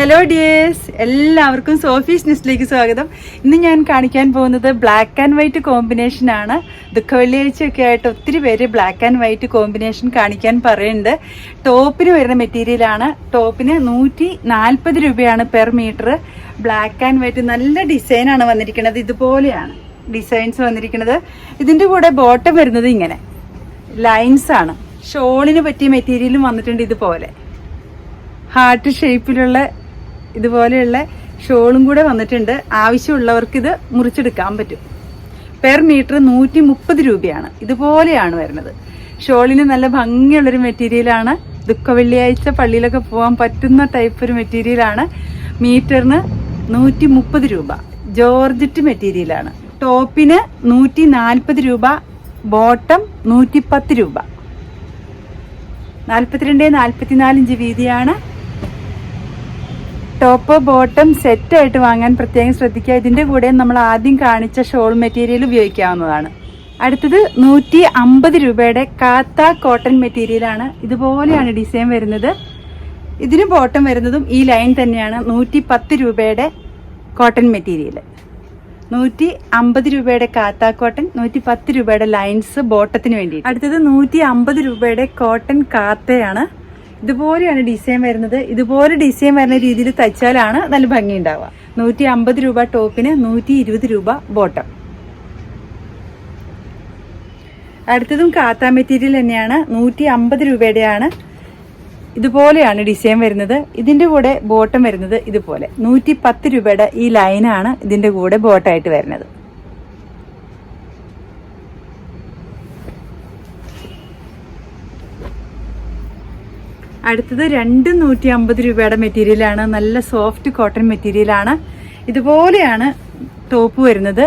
Hello dears എല്ലാവർക്കും Sophie's ന്യൂസിലേക്ക് സ്വാഗതം. ഇന്ന് ഞാൻ കാണിക്കാൻ പോകുന്നത് ബ്ലാക്ക് ആൻഡ് വൈറ്റ് കോമ്പിനേഷനാണ് ദുഃഖ വെള്ളിയാഴ്ചയൊക്കെ ആയിട്ട് ഒത്തിരി പേര് ബ്ലാക്ക് ആൻഡ് വൈറ്റ് കോമ്പിനേഷൻ കാണിക്കാൻ പറയുന്നുണ്ട്. ടോപ്പിന് വരുന്ന മെറ്റീരിയലാണ് ടോപ്പിന് നൂറ്റി നാൽപ്പത് രൂപയാണ് per metre black and white നല്ല ഡിസൈനാണ് വന്നിരിക്കുന്നത്. ഇതുപോലെയാണ് ഡിസൈൻസ് വന്നിരിക്കുന്നത്. ഇതിന്റെ കൂടെ ബോട്ടം വരുന്നത് ഇങ്ങനെ. ലൈൻസ് ആണ്. ഷോളിന് പറ്റിയ മെറ്റീരിയലും വന്നിട്ടുണ്ട് ഇതുപോലെ. ഹാർട്ട് ഷേപ്പിലുള്ള ഇതുപോലെയുള്ള ഷോളും കൂടെ വന്നിട്ടുണ്ട്. ആവശ്യമുള്ളവർക്ക് ഇത് മുറിച്ചെടുക്കാൻ പറ്റും. പെർ മീറ്റർ നൂറ്റി മുപ്പത് രൂപയാണ്. ഇതുപോലെയാണ് വരുന്നത്. ഷോളിന് നല്ല ഭംഗിയുള്ളൊരു മെറ്റീരിയലാണ് ദുഃഖ വെള്ളിയാഴ്ച പള്ളിയിലൊക്കെ പോകാൻ പറ്റുന്ന ടൈപ്പ് ഒരു മെറ്റീരിയലാണ് മീറ്ററിന് നൂറ്റി മുപ്പത് രൂപ. ജോർജറ്റ് മെറ്റീരിയലാണ് ടോപ്പിന് നൂറ്റി നാൽപ്പത് രൂപ. ബോട്ടം നൂറ്റിപ്പത്ത് രൂപ. നാൽപ്പത്തിരണ്ട് നാൽപ്പത്തിനാല് ഇഞ്ച് വീതിയാണ്. ടോപ്പ് ബോട്ടം സെറ്റ് ആയിട്ട് വാങ്ങാൻ പ്രത്യേകം ശ്രദ്ധിക്കുക. ഇതിന്റെ കൂടെ നമ്മൾ ആദ്യം കാണിച്ച ഷോൾ മെറ്റീരിയൽ ഉപയോഗിക്കാവുന്നതാണ്. അടുത്തത് നൂറ്റി അമ്പത് രൂപയുടെ കാത്ത കോട്ടൺ മെറ്റീരിയലാണ് ഇതുപോലെയാണ് ഡിസൈൻ വരുന്നത്. ഇതിന് ബോട്ടം വരുന്നതും ഈ ലൈൻ തന്നെയാണ് നൂറ്റി പത്ത് രൂപയുടെ കോട്ടൺ മെറ്റീരിയൽ നൂറ്റി അമ്പത് രൂപയുടെ കാത്ത കോട്ടൺ നൂറ്റി പത്ത് രൂപയുടെ ലൈൻസ് ബോട്ടത്തിന് വേണ്ടി അടുത്തത് നൂറ്റി അമ്പത് രൂപയുടെ കോട്ടൺ കാത്തയാണ്. ഇതുപോലെയാണ് ഡിസൈൻ വരുന്നത്. ഇതുപോലെ ഡിസൈൻ വരുന്ന രീതിയിൽ തയ്ച്ചാലാണ് നല്ല ഭംഗി ഉണ്ടാവുക നൂറ്റി അമ്പത് രൂപ ടോപ്പിന് നൂറ്റി ഇരുപത് രൂപ ബോട്ടം. അടുത്തതും കാത്ത മെറ്റീരിയൽ തന്നെയാണ്. നൂറ്റി അമ്പത് രൂപയുടെയാണ് ഇതുപോലെയാണ് ഡിസൈൻ വരുന്നത്. ഇതിന്റെ കൂടെ ബോട്ടം വരുന്നത് ഇതുപോലെ. നൂറ്റി പത്ത് രൂപയുടെ ഈ ലൈനാണ് ഇതിന്റെ കൂടെ ബോട്ടായിട്ട് വരുന്നത്. അടുത്തത് രണ്ട് നൂറ്റി അമ്പത് രൂപയുടെ മെറ്റീരിയലാണ് നല്ല സോഫ്റ്റ് കോട്ടൺ മെറ്റീരിയലാണ് ഇതുപോലെയാണ് ടോപ്പ് വരുന്നത്.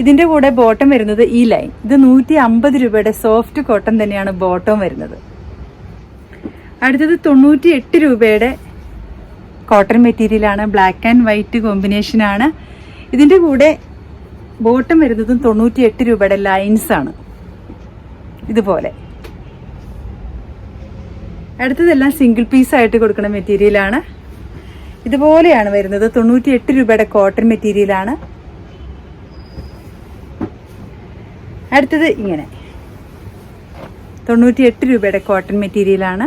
ഇതിന്റെ കൂടെ ബോട്ടം വരുന്നത് ഈ ലൈൻ ഇത് നൂറ്റി അമ്പത് രൂപയുടെ സോഫ്റ്റ് കോട്ടൺ തന്നെയാണ് ബോട്ടം വരുന്നത്. അടുത്തത് തൊണ്ണൂറ്റി എട്ട് രൂപയുടെ കോട്ടൺ മെറ്റീരിയലാണ് ബ്ലാക്ക് ആൻഡ് വൈറ്റ് കോമ്പിനേഷൻ ആണ്. ഇതിന്റെ കൂടെ ബോട്ടം വരുന്നതും തൊണ്ണൂറ്റി എട്ട് രൂപയുടെ ലൈൻസ് ആണ്. ഇതുപോലെ. അടുത്തതെല്ലാം സിംഗിൾ പീസ് ആയിട്ട് കൊടുക്കുന്ന മെറ്റീരിയലാണ് ഇതുപോലെയാണ് വരുന്നത്. തൊണ്ണൂറ്റി എട്ട് രൂപയുടെ കോട്ടൺ മെറ്റീരിയലാണ് അടുത്തത് ഇങ്ങനെ. തൊണ്ണൂറ്റി എട്ട് രൂപയുടെ കോട്ടൺ മെറ്റീരിയലാണ്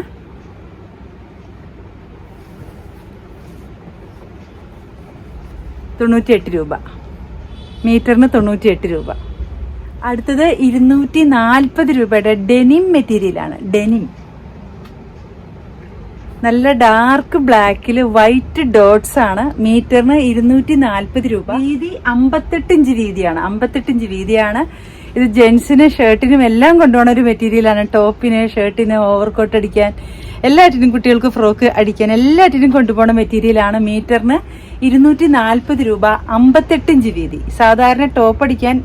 തൊണ്ണൂറ്റിയെട്ട് രൂപ. മീറ്ററിന് തൊണ്ണൂറ്റിയെട്ട് രൂപ. അടുത്തത് ഇരുന്നൂറ്റി നാൽപ്പത് രൂപയുടെ ഡെനിം മെറ്റീരിയലാണ് ഡെനിം നല്ല ഡാർക്ക് ബ്ലാക്കിൽ വൈറ്റ് ഡോട്ട്സ് ആണ്. മീറ്ററിന് ഇരുന്നൂറ്റി നാൽപ്പത് രൂപ. വീതി അമ്പത്തെട്ട് ഇഞ്ച് വീതിയാണ്. അമ്പത്തെട്ട് ഇഞ്ച് വീതിയാണ്. ഇത് ജെൻസിന് ഷർട്ടിനും എല്ലാം കൊണ്ടുപോകുന്ന ഒരു മെറ്റീരിയലാണ് ടോപ്പിന് ഷർട്ടിന് ഓവർകോട്ട് അടിക്കാൻ എല്ലാറ്റിനും കുട്ടികൾക്ക് ഫ്രോക്ക് അടിക്കാൻ എല്ലാറ്റിനും കൊണ്ടുപോകുന്ന മെറ്റീരിയലാണ് മീറ്ററിന് ഇരുന്നൂറ്റി നാൽപ്പത് രൂപ അമ്പത്തെട്ട് ഇഞ്ച് വീതി. സാധാരണ ടോപ്പ് അടിക്കാൻ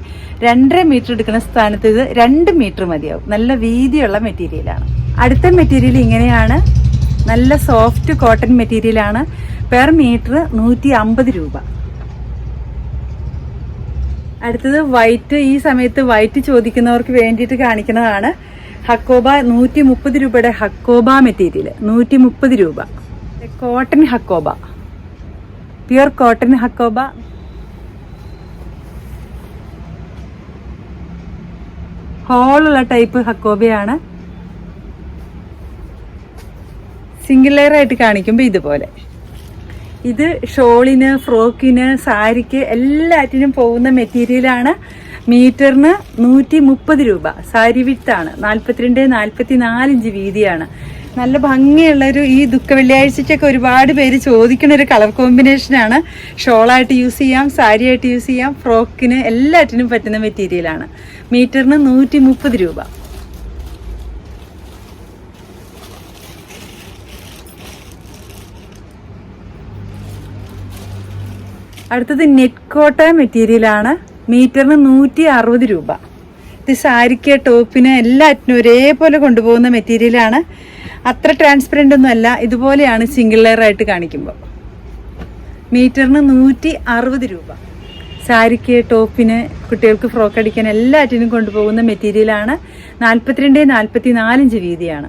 രണ്ടര മീറ്റർ എടുക്കുന്ന സ്ഥാനത്ത് ഇത് രണ്ട് മീറ്റർ മതിയാവും. നല്ല വീതിയുള്ള മെറ്റീരിയലാണ് അടുത്ത മെറ്റീരിയൽ ഇങ്ങനെയാണ്. നല്ല സോഫ്റ്റ് കോട്ടൺ മെറ്റീരിയലാണ് പെർ മീറ്റർ നൂറ്റി അമ്പത് രൂപ. അടുത്തത് വൈറ്റ് ഈ സമയത്ത് വൈറ്റ് ചോദിക്കുന്നവർക്ക് വേണ്ടിയിട്ട് കാണിക്കുന്നതാണ്. ഹക്കോബ നൂറ്റി മുപ്പത് രൂപയുടെ ഹക്കോബ മെറ്റീരിയൽ. നൂറ്റി മുപ്പത് രൂപ. Cotton hakoba. Pure cotton hakoba. ഹോളുള്ള type ഹക്കോബയാണ്. സിംഗിൾ ലെയർ ആയിട്ട് കാണിക്കുമ്പോൾ ഇതുപോലെ. ഇത് ഷോളിന് ഫ്രോക്കിന് സാരിക്ക് എല്ലാറ്റിനും പോകുന്ന മെറ്റീരിയലാണ് മീറ്ററിന് നൂറ്റി മുപ്പത് രൂപ. സാരി വിത്താണ് നാൽപ്പത്തിരണ്ട് നാൽപ്പത്തി നാലിഞ്ച് വീതിയാണ്. നല്ല ഭംഗിയുള്ളൊരു ഈ ദുഃഖ വെള്ളിയാഴ്ചയ്ക്കൊക്കെ ഒരുപാട് പേര് ചോദിക്കുന്ന ഒരു കളർ കോമ്പിനേഷനാണ് ഷോളായിട്ട് യൂസ് ചെയ്യാം സാരിയായിട്ട് യൂസ് ചെയ്യാം ഫ്രോക്കിന് എല്ലാറ്റിനും പറ്റുന്ന മെറ്റീരിയലാണ് മീറ്ററിന് നൂറ്റി രൂപ. അടുത്തത് നെറ്റ് കോട്ട മെറ്റീരിയലാണ്. മീറ്ററിന് നൂറ്റി അറുപത് രൂപ. ഇത് സാരിക്ക് ടോപ്പിന് എല്ലാറ്റിനും ഒരേപോലെ കൊണ്ടുപോകുന്ന മെറ്റീരിയലാണ്. അത്ര ട്രാൻസ്പെറന്റ് ഒന്നും അല്ല. ഇതുപോലെയാണ് സിംഗിൾ ലെയർ ആയിട്ട് കാണിക്കുമ്പോൾ. മീറ്ററിന് നൂറ്റി അറുപത് രൂപ. സാരിക്ക് ടോപ്പിന് കുട്ടികൾക്ക് ഫ്രോക്ക് അടിക്കാൻ എല്ലാറ്റിനും കൊണ്ടുപോകുന്ന മെറ്റീരിയലാണ്. നാൽപ്പത്തിരണ്ട് നാൽപ്പത്തി നാലിഞ്ച് വീതിയാണ്.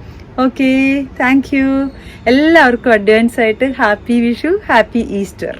ഓക്കെ താങ്ക് യു എല്ലാവർക്കും അഡ്വാൻസ് ആയിട്ട് ഹാപ്പി വിഷു ഹാപ്പി ഈസ്റ്റർ